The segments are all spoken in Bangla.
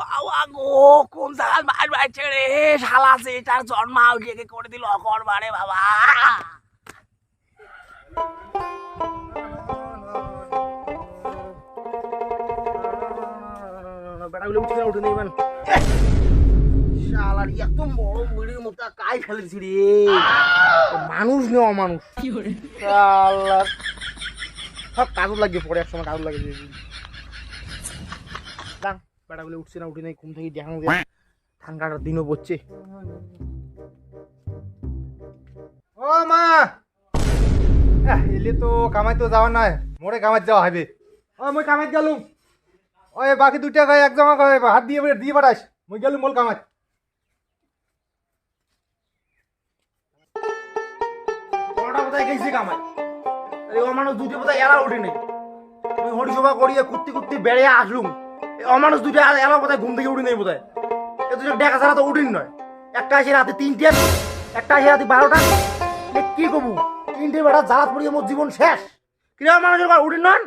বাবা গো কোন জায়গায় মার রে? শালা তার জন্ম গিয়ে করে দিল অকর বারে বাবা। বেটাগুলো উঠে না উঠে নেই শালার এত বড় মতো কাই ফেলেছি রে। মানুষ নেই অমানুষ। শালার সব কাজও লাগিয়ে পড়ে একসময় কাজও লাগিয়ে বেটাগুলো উঠছে না, উঠে নাই, ঘুম থেকে দেখানো যায় ঠান্ডাটার দিনও পড়ছে। ও মা! এলে তো কামাই তো যাওয়ার নয় মোড়ে কামাই যাওয়া হবে। ও, মই কামাই গেলুম। ওই বাকি দুটা গায়ে এক জমা হাত দিয়ে দিয়ে পাঠাস মই গেলুম মোল কামাই। বড়টা কোথায় কামাই? এই অমানুষ দুটো বোধহয় এরা উঠে নেই। হরিসভা করিয়ে কুত্তি কুত্তি বেড়ে আসলুম। অমানুষ দুটো এরা বোধহয় ঘুম থেকে উঠে নেই বোধহয়। এ দুটো দেখা ছাড়া তো উঠিন নয়। একটা আসে রাতে তিনটে, একটা আসে রাতে বারোটা। কি কবু? তিনটে বেড়া জালাত পড়িয়ে মোর জীবন শেষ। কিরম মানুষের উঠিন নন?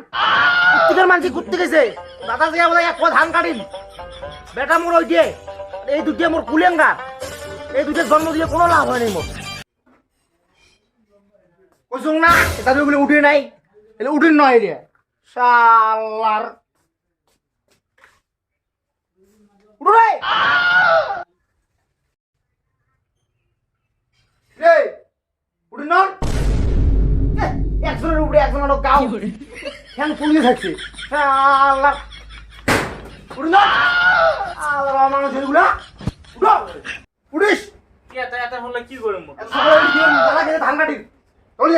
মানুষ ঘুরতে গেছে। দাদা থেকে বোধহয় এক ধান কাটিন। বেটা মোর ওই এই দুটিয়ে মোর কুলেঙ্গা এই দুটোর জন্ম দিয়ে কোনো লাভ হয়নি মোর। কইছুং না এটা বলে উঠে নাই। এলে উঠিন নয় শালার উঠো রে উঠিন নন একজনের উপরে একজনের গাও ফ্যান পুলিয়ে থাকছে শালার উঠিন নন আল্লাহ মানুষ এগুলা। উঠো! উঠিস! উঠি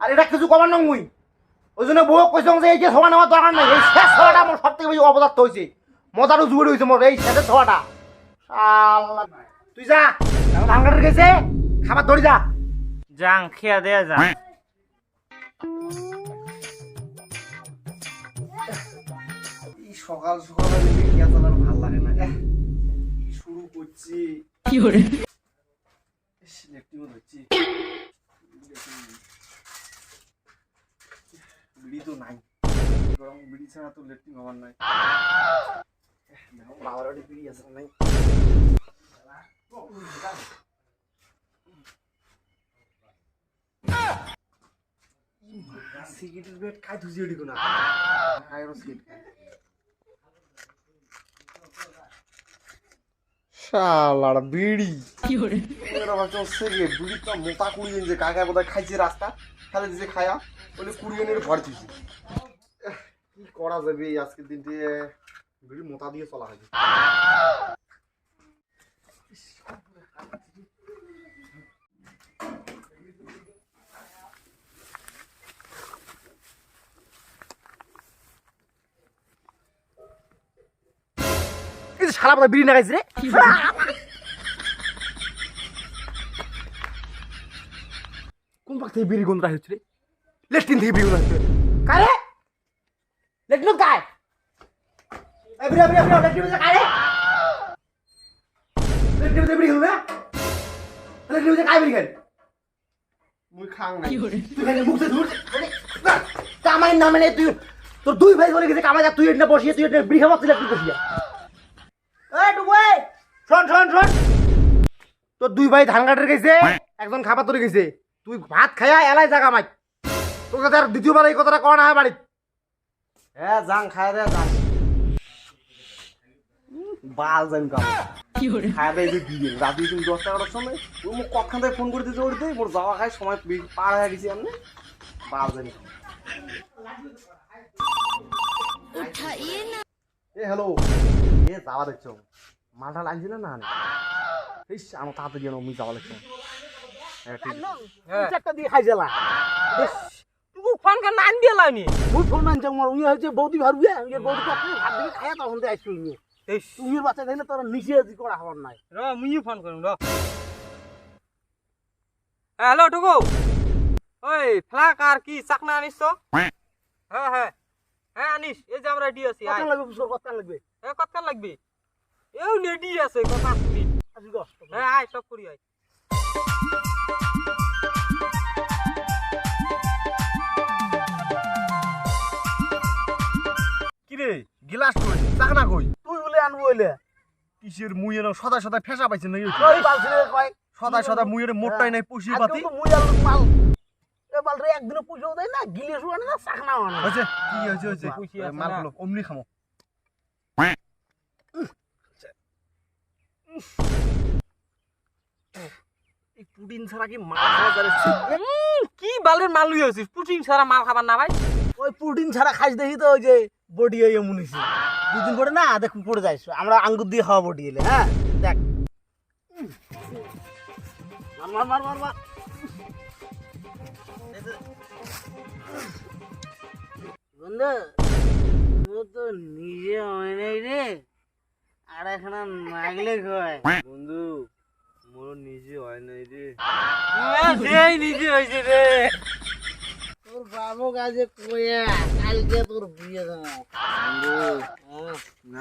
আর এটা কিছু কমার নং মুই। ওই জন্য বউ কইছং যে এই যে দরকার নাই। এই শেষ সভাটা আমার সব থেকে বেশি অপদার্থ হয়েছে। মজারও জুড়ে হয়েছে মোর এই সভাটা শালা। তুই যা ধান গেছে খাবার ধরি যা। যাং খেয়া দেয়া যা। সকাল সকাল খেয়া চালার ভালো লাগে না। কি শুরু করছি? লেট্রিনও ধরছি। বিড়ি তো নাই। গরম বিড়ি ছাড়া তো লেট্রিন হবার নাই। বাড়ি বিড়ি আছে নাই সিগারেটের বেট খাই ধুজি ওটি কোনা খাই আরও সিগারেট শালার বিড়ি। এরা ভাবছে সিগারেট বিড়ি তো মোটা কুড়ি যে কাকা বোধহয় খাইছে রাস্তা। খালে দিছে খায়া। বলে কুড়ি এনে ভর দিছে কি করা যাবে আজকের দিনটি? বিড়ি মোটা দিয়ে চলা হবে এই যে শালা বোধহয় বিড়ি না রে। কোন পাক থেকে বিড়ি গন্ধ হচ্ছে রে? লেট্রিন থেকে বিড়ি গন্ধ হচ্ছে কারে? লেট্রিন কায় বিড়ি বিড়ি বিড়ি লেট্রিন থেকে কারে লেট্রিন থেকে বিড়ি কায় বিড়ি খাই মুই খাং নাই। তুই মুখ ধুর কামাই তুই তোর দুই ভাই বলে গেছে কামাই যা তুই এটা বসিয়ে তুই এটা বিড়ি খাওয়া তুই লেট্রিন বসিয়া। এই টুকু এই! শোন শোন শোন। তোর দুই ভাই ধান কাটের গেছে একজন খাবার ধরে গেছে। তুই ভাত খাইয়া এলাই জাগা মাই তোকে তার দ্বিতীয়বার এই কথাটা করা না হয় বাড়িত। হ্যাঁ যাং খাইয়া দেয়া যাং। বাল যাই কাম। খাইয়া দেয় দিয়ে রাতে তুমি দশটা এগারোটার সময় ও মুখ কখন থেকে ফোন করে দিতে ওড়িতে মোর যাওয়া খাই সময় পার হয়ে গেছি আমি বাল যাই এ হ্যালো এ যাওয়া দেখছ। মালটা লাগছে না না এই আমার তাড়াতাড়ি যেন আমি যাওয়া দেখছ হ্যাঁ ঠিক দিয়ে খাই জেলা ফোন কেন দিয়ে মুই ফোন মানছে আমার উই হচ্ছে বৌদি ভার উইয়া উইয়া বৌদি ভাত খাইয়া তখন দিয়ে আসছো উইয়ে এই তুমি বাচ্চা দেখলে তোর নিচে দি করা হবার নাই। র মুই ফোন করুম র। হ্যালো টুকু ওই ফ্লাক আর কি চাকনা আনিস তো? হ্যাঁ হ্যাঁ। হ্যাঁ আনিস। এই যে আমরা রেডি আছি কত আয় লাগবে বুঝছ? কত লাগবে? এ কত লাগবে? এও রেডি আছে কথা শুনি। গো হ্যাঁ আয় সব করি আয়। কি রে গিলাস কই? চাকনা কই? ফেসা পাইছে নাই না গিলে কি পুটিন ছাড়া কি মাল কি বালের মাল লুই হয়েছিস পুটিন ছাড়া মাল খাবার না ভাই? ওই পুটিন ছাড়া খাইস দেখি তো ওই যে বডি এমন হয়েছে দুদিন পরে না দেখ পড়ে যাইস আমরা আঙ্গুর দিয়ে খাওয়া বডি এলে হ্যাঁ? দেখ। বন্ধু তো নিজে হয় নাই রে। আর এখানে নাগলে কয়? বন্ধু, মোর নিজে হয় নাই রে। সেই নিজে হয়েছে রে। তোর বাবু কাজে কইয়া কালকে তোর বিয়ে দেবো।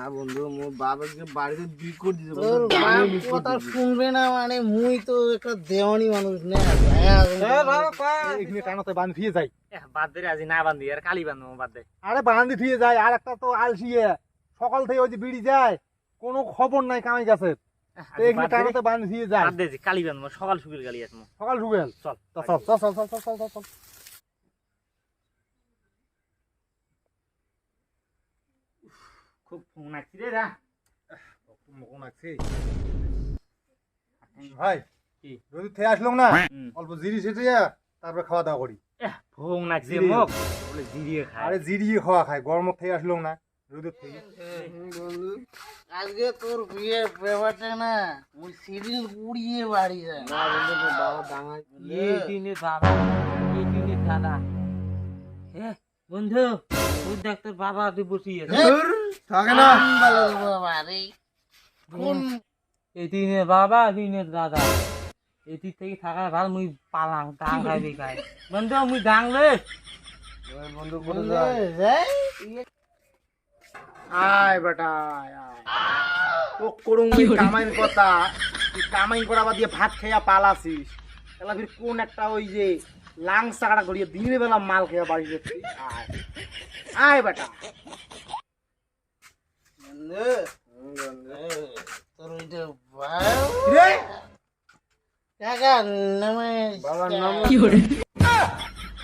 না বন্ধু মোর বাবাকে বাড়িতে বিয়ে করে দিছে তোর বাপ কথা শুনবে না মানে মুই তো একটা দেওয়ানি মানুষ না এখানে টানাতে বান্ধ ফিয়ে যাই বাদ দে আজি না বান্ধি আর কালি বান্ধবো বাদ দে। আরে বান্ধি ফিয়ে যায় আর একটা তো আলসিয়ে সকাল থেকে ওই যে বিড়ি যায় কোনো খবর নাই কামাই গাছের এখানে ফিয়ে যায়। বাদ দে কালি বান্ধবো সকাল সুবিল গালি আসমো সকাল সুবেল চল চল চল চল চল চল চল চল চল খুব ফোন আসছি রে যা। ভাই কি? যদি থেকে আসলাম না অল্প জিরি সেটে তারপরে খাওয়া দাওয়া করি। ফোন জিরিয়ে। বলে জিরিয়ে খায়। আরে জিরিয়ে খাওয়া খাই গরম থেকে আসলাম না রোদের থেকে বন্ধু আজকে তোর বিয়ে ব্যাপারটা না মুই সিরিল উড়িয়ে বাড়ি যায় না বন্ধু বাবা এই দিনের বাবা এই দিনের দাদা। এ বন্ধু ওই ডাক্তার বাবা তুই বসি আছে। থাকে না। ভালো বাবা রে কোন? এই দিনের বাবা এই দাদা। এই দিক থেকে থাকা ভালো মুই পালাং ডাং খাইবি খাই বন্ধু মুই ডাং রে বন্ধু বন্ধু যাই। আয় বেটা আয় আয়। করুম কামাইন কথা। কামাইন করা বাদ দিয়ে ভাত খেয়া পালাছিস তাহলে ফির কোন একটা ওই যে লাং চাকড়া করিয়ে দিনের বেলা মাল খেয়া বাড়ি যাচ্ছি আয়। আয় বেটা।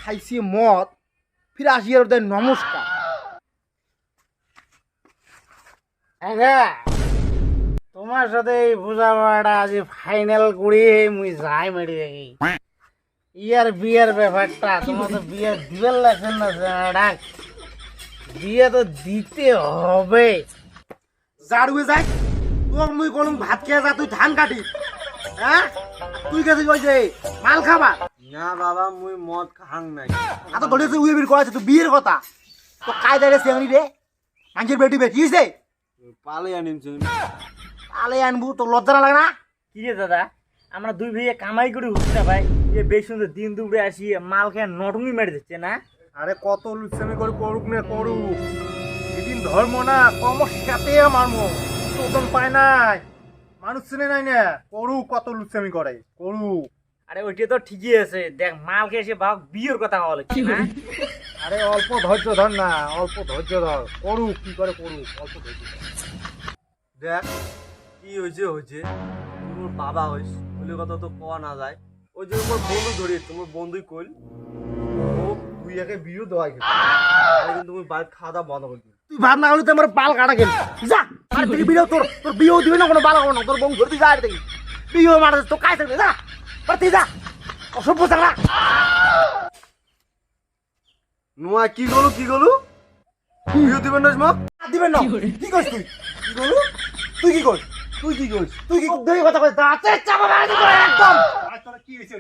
খাইছি মদ। ফির আসি আর দেয় নমস্কার। তোমার সাথে এই বোঝাপড়াটা আজ ফাইনাল করি মুই যাই মেরে দেখি। ইয়ার বিয়ের ব্যাপারটা তোমার তো বিয়ে দিবার লাগছে না ডাক বিয়ে তো দিতে হবে। জাড়ুয়ে যাই তোর মুই কলম ভাত খেয়ে যা তুই ধান কাটি। হ্যাঁ? তুই গেছিস ওই যে মাল খাবার? না বাবা মুই মদ খাং নাই। এত ধরেছে উয়ে বির করাছে তুই বিয়ের কথা। তো কায়দা রে সেমনি রে মানুষের বেটি বে কি হয়েছে পালে আনিমছে আলে আনবু তো লজ্জা লাগে না? কি রে দাদা? আমরা দুই ভাইয়ে কামাই করি উঠছি না ভাই? এ বেশ সুন্দর দিন দুপুরে আসি মাল খেয়ে নটুমি মেরে দিচ্ছে না? আরে কত লুচ্ছামি করে করুক না করুক। এদিন ধর্ম না কমসাতে মারমো ওজন পায় নাই। মানুষ চেনে নাই না করুক কত লুচ্ছামি করে করুক। আরে ওইটা তো ঠিকই আছে। দেখ মাল খেয়ে এসে বাপ বিয়ের কথা লাগছে না আরে অল্প ধৈর্য ধর না অল্প ধৈর্য ধর। করুক কি করে করুক অল্প ধৈর্য ধর। দেখ কি হয়েছে হয়েছে। তোর বাবা হইস বলে কথা তো কোয়া না যায় ওই যে মোর বন্ধু ধরিয়ে তোমার বন্ধুই কইল ও তুই একে বিয়ে দেওয়াই তাহলে কিন্তু তুমি বাড়ির খাওয়া দাওয়া বন্ধ করে তুই ভাব না হলে তো আমার পাল কাটা গেল। যা আর তুই বিয়েও তোর তোর বিয়েও দিবে না কোনো বালা কোনো তোর বউ ঘুরতে যা দেখি। বিয়েও মারা তো কাজ থাকবে যা আর তুই যা। অসভ্য চাকরা নোয়া কি গলু কি গলু বিয়ে দিবেন না দিবেন না? কি করিস তুই? কি করু তুই কি করিস তুই কি করিস? তুই কি দুই কথা কইস? দাঁতে চাপা মেরে দিবি একদম।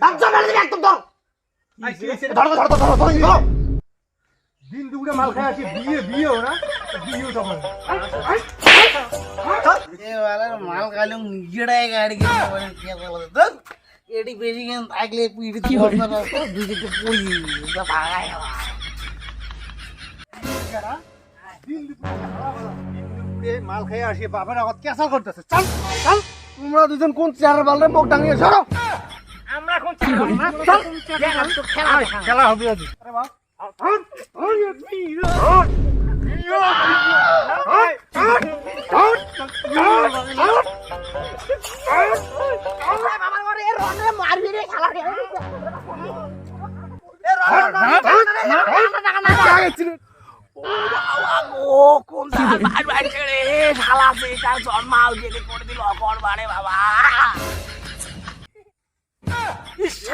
দাঁত চাপা মেরে দিবি একদম ধর। ধর ধর ধর ধর ধর ধর। দিন দুপুরে মাল খাই আসি বিয়ে বিয়েও না বিয়েও তখন। মাল খাইলাম নিজেরাই গাড়ি কে এটি বেশি কেন থাকলে পিঠে ধরতে পারতো দুদিকে পড়ি ভাগাই মাল খাই আসি বাবার আগত কেসা করতেছে চল চল তোমরা দুজন কোন চেয়ারের বালরে মুখ ডাঙিয়ে সরো আমরা আয়, খেলা হবে আজ আরে বাপ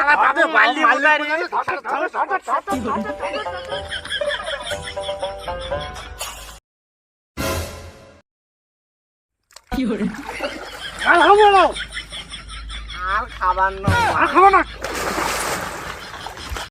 শালা বাবা মারলি বোধহয় রে। আর খাবার নয় আর খাব না।